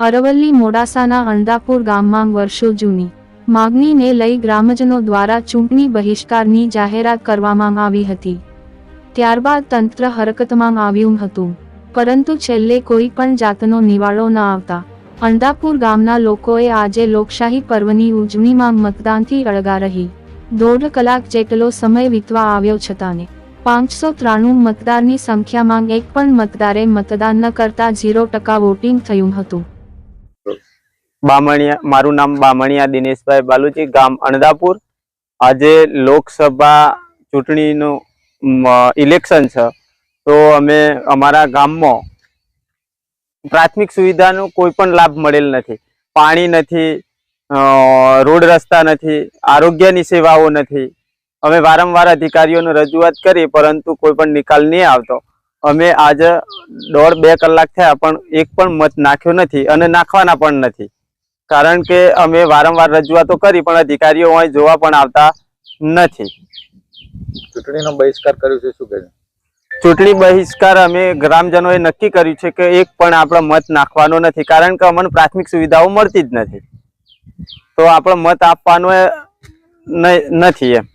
અરવલ્લી મોડાસાના અણદાપુર ગામમાં વર્ષો જૂની માગણીને લઈ ગ્રામજનો દ્વારા ચૂંટણી બહિષ્કારની જાહેરાત કરવામાં આવી હતી. ત્યારબાદ તંત્ર હરકતમાં આવ્યું હતું. પરંતુ છેલ્લે કોઈ પણ જાતનો નિવાળો ન આવતા અણદાપુર ગામના લોકોએ આજે લોકશાહી પર્વની ઉજવણીમાં મતદાનથી અળગા રહી. દોઢ કલાક જેટલો સમય વીતવા આવ્યો છતાં પાંચસો ત્રાણું મતદારની સંખ્યામાં એક પણ મતદારે મતદાન ન કરતા ઝીરો ટકા વોટિંગ થયું હતું. બામણિયા, મારું નામ બામણિયા દિનેશભાઈ બાલુજી ગામ અણદાપુર આજે લોકસભા ચૂંટણીનું ઇલેક્શન છે. તો અમે અમારા ગામમાં પ્રાથમિક સુવિધાનો કોઈ પણ લાભ મળેલ નથી. પાણી નથી રોડ રસ્તા નથી, આરોગ્યની સેવાઓ નથી. અમે વારંવાર અધિકારીઓને રજૂઆત કરી, પરંતુ કોઈ પણ નિકાલ નહીં આવતો. અમે આજે દોઢ બે કલાક થયા પણ એક પણ મત નાખ્યો નથી અને નાખવાના પણ નથી. કારણ કે અમે વારંવાર રજૂઆતો કરી પણ અધિકારીઓ અહીં જોવા પણ આવતા નથી. ચૂંટણીનો બહિષ્કાર કર્યો છે શું કહે ચૂંટણી બહિષ્કાર અમે ગ્રામજનોએ નક્કી કર્યું છે કે એક પણ આપણો મત નાખવાનો નથી કારણ કે અમને પ્રાથમિક સુવિધાઓ મળતી જ નથી. તો આપણો મત આપવાનો નથી એમ.